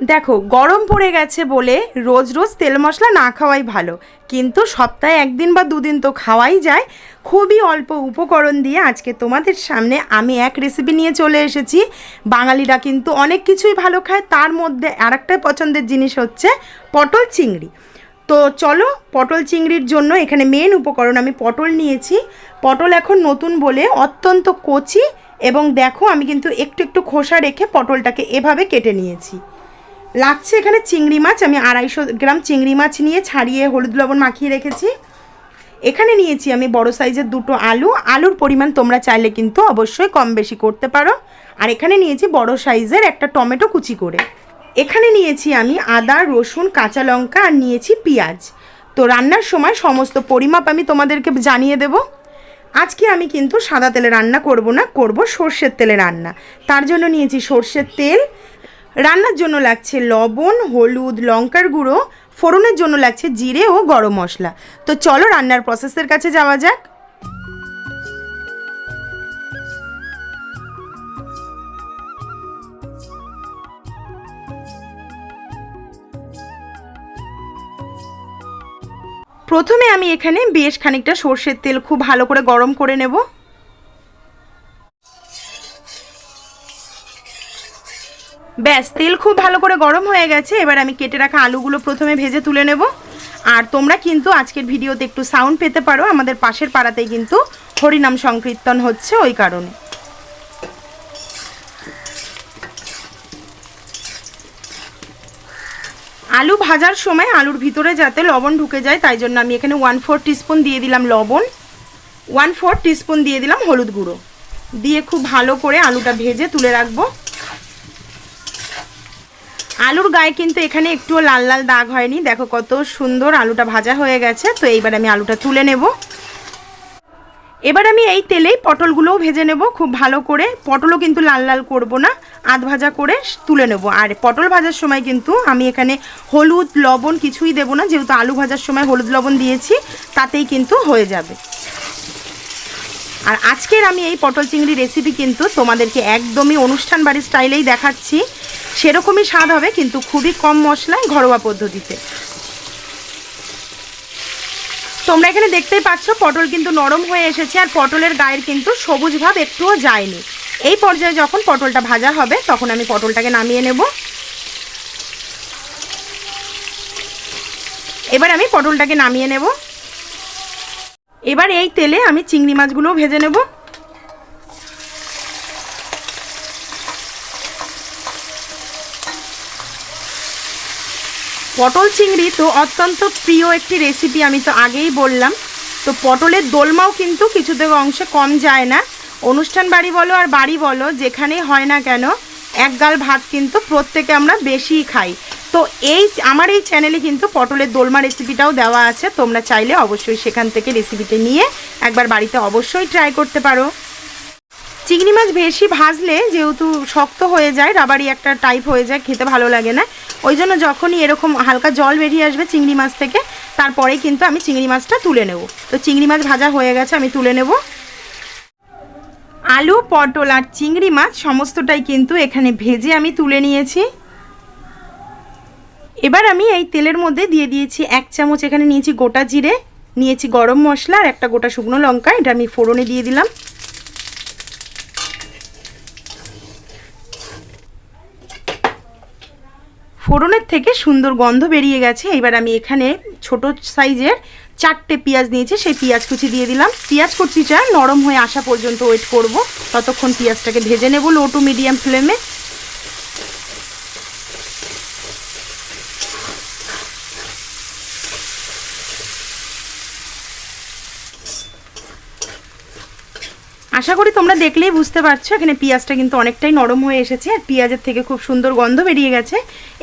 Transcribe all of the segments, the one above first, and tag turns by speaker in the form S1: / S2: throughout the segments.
S1: দেখো, গরম পড়ে গেছে বলে রোজ রোজ তেল মশলা না খাওয়াই ভালো। কিন্তু সপ্তাহে একদিন বা দুদিন তো খাওয়াই যায়। খুবই অল্প উপকরণ দিয়ে আজকে তোমাদের সামনে আমি এক রেসিপি নিয়ে চলে এসেছি। বাঙালিরা কিন্তু অনেক কিছুই ভালো খায়, তার মধ্যে আর একটা পছন্দের জিনিস হচ্ছে পটল চিংড়ি। তো চলো, পটল চিংড়ির জন্য এখানে মেন উপকরণ আমি পটল নিয়েছি। পটল এখন নতুন বলে অত্যন্ত কচি এবং দেখো আমি কিন্তু একটু একটু খোসা রেখে পটলটাকে এভাবে কেটে নিয়েছি। লাগছে এখানে চিংড়ি মাছ। আমি আড়াইশো গ্রাম চিংড়ি মাছ নিয়ে ছাড়িয়ে হলুদ লবণ মাখিয়ে রেখেছি। এখানে নিয়েছি আমি বড় সাইজের দুটো আলু। আলুর পরিমাণ তোমরা চাইলে কিন্তু অবশ্যই কম বেশি করতে পারো। আর এখানে নিয়েছি বড় সাইজের একটা টমেটো কুচি করে। এখানে নিয়েছি আমি আদা, রসুন, কাঁচা লঙ্কা আর নিয়েছি পেঁয়াজ। তো রান্নার সময় সমস্ত পরিমাপ আমি তোমাদেরকে জানিয়ে দেব। আজকে আমি কিন্তু সাদা তেলে রান্না করব না, করব সর্ষের তেলে রান্না। তার জন্য নিয়েছি সর্ষের তেল রান্নার জন্য লাগছে লবণ, হলুদ, লঙ্কার গুঁড়ো, ফোড়নের জন্য লাগছে জিরে ও গরম মশলা। তো চলো রান্নার প্রসেসের কাছে যাওয়া যাক। প্রথমে আমি এখানে বেশ খানিকটা সর্ষের তেল খুব ভালো করে গরম করে নেব। ব্যাস, তেল খুব ভালো করে গরম হয়ে গেছে। এবার আমি কেটে রাখা আলুগুলো প্রথমে ভেজে তুলে নেব। আর তোমরা কিন্তু আজকের ভিডিওতে একটু সাউন্ড পেতে পারো। আমাদের পাশের পাড়াতেই কিন্তু হরিনাম সংকীর্তন হচ্ছে ওই কারণে। আলু ভাজার সময় আলুর ভিতরে যাতে লবণ ঢুকে যায়, তাই জন্য আমি এখানে ওয়ান ফোর টিস্পুন দিয়ে দিলাম লবণ। ওয়ান ফোর টিস্পুন দিয়ে দিলাম হলুদ গুঁড়ো। দিয়ে খুব ভালো করে আলুটা ভেজে তুলে রাখব। আলুর গায়ে কিন্তু এখানে একটুও লাল লাল দাগ হয়নি। দেখো কত সুন্দর আলুটা ভাজা হয়ে গেছে। তো এইবার আমি আলুটা তুলে নেব। এবার আমি এই তেলেই পটলগুলোও ভেজে নেব খুব ভালো করে। পটলও কিন্তু লাল লাল করব না, আধ ভাজা করে তুলে নেব। আর পটল ভাজার সময় কিন্তু আমি এখানে হলুদ, লবণ কিছুই দেব না। যেহেতু আলু ভাজার সময় হলুদ, লবণ দিয়েছি, তাতেই কিন্তু হয়ে যাবে। আর আজকের আমি এই পটল চিংড়ি রেসিপি কিন্তু তোমাদেরকে একদমই অনুষ্ঠান বাড়ির স্টাইলেই দেখাচ্ছি। সেরকমই স্বাদ হবে, কিন্তু খুবই কম মশলায় ঘরোয়া পদ্ধতিতে। তোমরা এখানে দেখতেই পাচ্ছ, পটল কিন্তু নরম হয়ে এসেছে, আর পটলের গায়ের কিন্তু সবুজ ভাব একটুও যায়নি। এই পর্যায়ে যখন পটলটা ভাজা হবে, তখন আমি পটলটাকে নামিয়ে নেব। এবার আমি পটলটাকে নামিয়ে নেব। এবার এই তেলে আমি চিংড়ি মাছগুলোও ভেজে নেব। পটল চিংড়ি তো অত্যন্ত প্রিয় একটি রেসিপি আমি তো আগেই বললাম। তো পটলের দোলমাও কিন্তু কিছুতে অংশে কম যায় না। অনুষ্ঠান বাড়ি বলো আর বাড়ি বলো যেখানেই হয় না কেন, এক গাল ভাত কিন্তু প্রত্যেকে আমরা বেশিই খাই। তো এই, আমার এই চ্যানেলে কিন্তু পটলের দোলমা রেসিপিটাও দেওয়া আছে, তোমরা চাইলে অবশ্যই সেখান থেকে রেসিপিটা নিয়ে একবার বাড়িতে অবশ্যই ট্রাই করতে পারো। চিংড়ি মাছ বেশি ভাজলে যেহেতু শক্ত হয়ে যায়, রাবারি একটা টাইপ হয়ে যায়, খেতে ভালো লাগে না। ওই জন্য যখনই এরকম হালকা জল বেরিয়ে আসবে চিংড়ি মাছ থেকে, তারপরেই কিন্তু আমি চিংড়ি মাছটা তুলে নেব। তো চিংড়ি মাছ ভাজা হয়ে গেছে, আমি তুলে নেব। আলু, পটল আর চিংড়ি মাছ সমস্তটাই কিন্তু এখানে ভেজে আমি তুলে নিয়েছি। এবার আমি এই তেলের মধ্যে দিয়ে দিয়েছি এক চামচ, এখানে নিয়েছি গোটা জিরে, নিয়েছি গরম মশলা আর একটা গোটা শুকনো লঙ্কা, এটা আমি ফোড়নে দিয়ে দিলাম। ফোড়নের থেকে সুন্দর গন্ধ বেরিয়ে গেছে। এবার আমি এখানে ছোট সাইজের চারটে পেঁয়াজ নিয়েছি, সেই পেঁয়াজ কুচি দিয়ে দিলাম। পেঁয়াজ কুচিটা নরম হয়ে আসা পর্যন্ত ওয়েট করব। ততক্ষণ পেঁয়াজটাকে ভেজে নেব লো টু মিডিয়াম ফ্লেমে আশা করি তোমরা দেখলেই বুঝতে পারছ, এখানে পেঁয়াজটা কিন্তু অনেকটাই নরম হয়ে এসেছে। আর পেঁয়াজের থেকে খুব সুন্দর গন্ধ বেরিয়ে গেছে।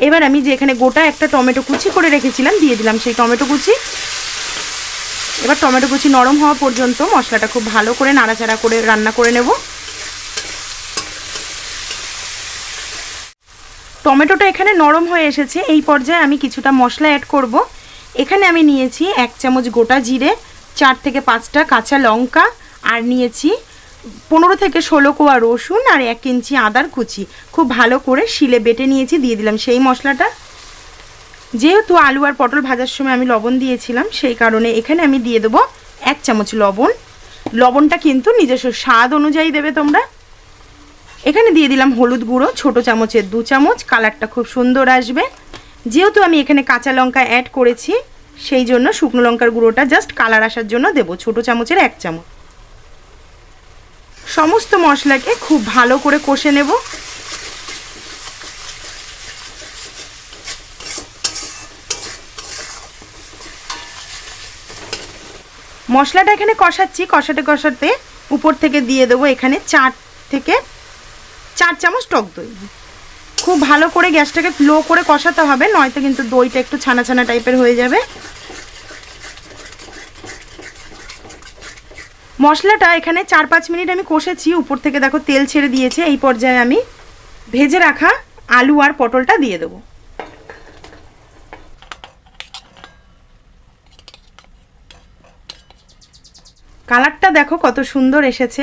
S1: এবার আমি যে এখানে গোটা একটা টমেটো কুচি করে রেখেছিলাম, দিয়ে দিলাম সেই টমেটো কুচি। এবার টমেটো কুচি নরম হওয়া পর্যন্ত মশলাটা খুব ভালো করে নাড়াচাড়া করে রান্না করে নেব। টমেটোটা এখানে নরম হয়ে এসেছে, এই পর্যায়ে আমি কিছুটা মশলা অ্যাড করব। এখানে আমি নিয়েছি এক চামচ গোটা জিরে, চার থেকে পাঁচটা কাঁচা লঙ্কা, আর নিয়েছি পনেরো থেকে ষোলো কোয়া রসুন আর এক ইঞ্চি আদার কুচি। খুব ভালো করে শিলে বেটে নিয়েছি, দিয়ে দিলাম সেই মশলাটা। যেহেতু আলু আর পটল ভাজার সময় আমি লবণ দিয়েছিলাম, সেই কারণে এখানে আমি দিয়ে দেবো এক চামচ লবণ। লবণটা কিন্তু নিজস্ব স্বাদ অনুযায়ী দেবে তোমরা। এখানে দিয়ে দিলাম হলুদ গুঁড়ো, ছোটো চামচের দু চামচ, কালারটা খুব সুন্দর আসবে। যেহেতু আমি এখানে কাঁচা লঙ্কা অ্যাড করেছি, সেই জন্য শুকনো লঙ্কার গুঁড়োটা জাস্ট কালার আসার জন্য দেবো, ছোটো চামচের এক চামচ। সমস্ত মশলাকে খুব ভালো করে কষে নেব। মশলাটা এখানে কষাচ্ছি, কষাতে কষাতে উপর থেকে দিয়ে দেবো এখানে চার থেকে চার চামচ টক দই। খুব ভালো করে গ্যাসটাকে লো করে কষাতে হবে, নয়তো কিন্তু দইটা একটু ছানা ছানা টাইপের হয়ে যাবে। মশলাটা এখানে চার পাঁচ মিনিট আমি কষেছি। উপর থেকে দেখো তেল ছেড়ে দিয়েছে। এই পর্যায়ে আমি ভেজে রাখা আলু আর পটলটা দিয়ে দেবো। কালারটা দেখো কত সুন্দর এসেছে।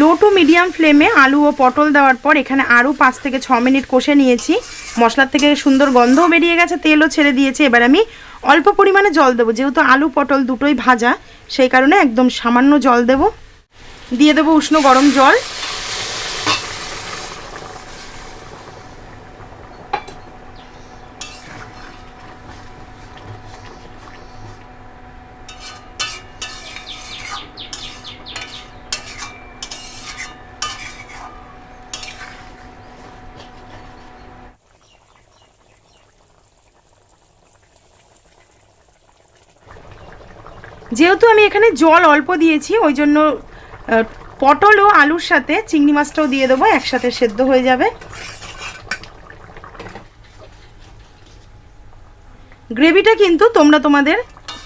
S1: লো টু মিডিয়াম ফ্লেমে আলু ও পটল দেওয়ার পর এখানে আরও পাঁচ থেকে ছ মিনিট কষে নিয়েছি। মশলার থেকে সুন্দর গন্ধও বেরিয়ে গেছে, তেলও ছেড়ে দিয়েছে। এবার আমি অল্প পরিমাণে জল দেবো, যেহেতু আলু পটল দুটোই ভাজা, সেই কারণে একদম সামান্য জল দেব। দিয়ে দেবো উষ্ণ গরম জল। যেহেতু আমি এখানে জল অল্প দিয়েছি, ওই জন্য পটল ও আলুর সাথে চিংড়ি মাছটাও দিয়ে দেবো, একসাথে সেদ্ধ হয়ে যাবে। গ্রেভিটা কিন্তু তোমরা তোমাদের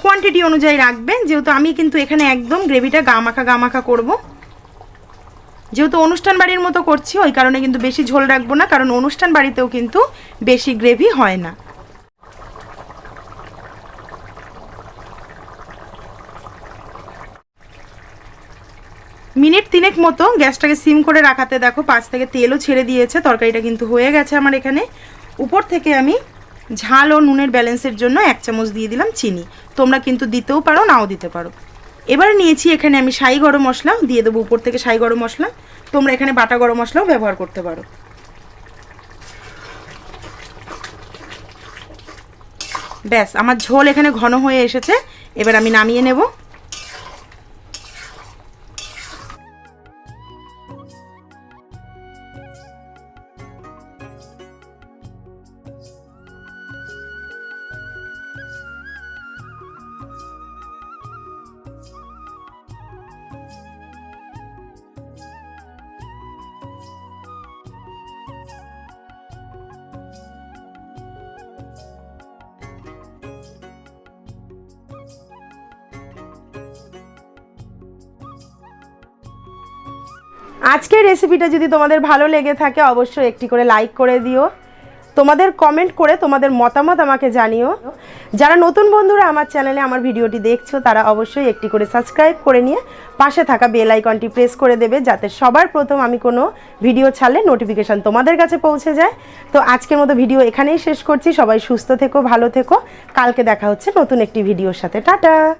S1: কোয়ান্টিটি অনুযায়ী রাখবে, যেহেতু আমি কিন্তু এখানে একদম গ্রেভিটা গামাখা গামাখা করব। যেহেতু অনুষ্ঠান বাড়ির মতো করছি, ওই কারণে কিন্তু বেশি ঝোল রাখব না, কারণ অনুষ্ঠান বাড়িতেও কিন্তু বেশি গ্রেভি হয় না। মিনিট তিনেক মতো গ্যাসটাকে সিম করে রাখাতে দেখো, পাঁচ থেকে তেলও ছেড়ে দিয়েছে, তরকারিটা কিন্তু হয়ে গেছে আমার এখানে। উপর থেকে আমি ঝাল ও নুনের ব্যালেন্সের জন্য এক চামচ দিয়ে দিলাম চিনি। তোমরা কিন্তু দিতেও পারো, নাও দিতে পারো। এবার নিয়েছি এখানে আমি সাই গরম মশলা, দিয়ে দেবো উপর থেকে সাই গরম মশলা। তোমরা এখানে বাটা গরম মশলাও ব্যবহার করতে পারো। ব্যাস, আমার ঝোল এখানে ঘন হয়ে এসেছে। এবার আমি নামিয়ে নেব। আজকের রেসিপিটা যদি তোমাদের ভালো লেগে থাকে, অবশ্যই একটি করে লাইক করে দিও। তোমাদের কমেন্ট করে তোমাদের মতামত আমাকে জানিও। যারা নতুন বন্ধুরা আমার চ্যানেলে আমার ভিডিওটি দেখছ, তারা অবশ্যই একটি করে সাবস্ক্রাইব করে নিয়ে পাশে থাকা বেল আইকনটি প্রেস করে দেবে, যাতে সবার প্রথম আমি কোনো ভিডিও ছাড়লে নোটিফিকেশান তোমাদের কাছে পৌঁছে যায়। তো আজকের মতো ভিডিও এখানেই শেষ করছি। সবাই সুস্থ থেকো, ভালো থেকো। কালকে দেখা হচ্ছে নতুন একটি ভিডিওর সাথে। টাটা!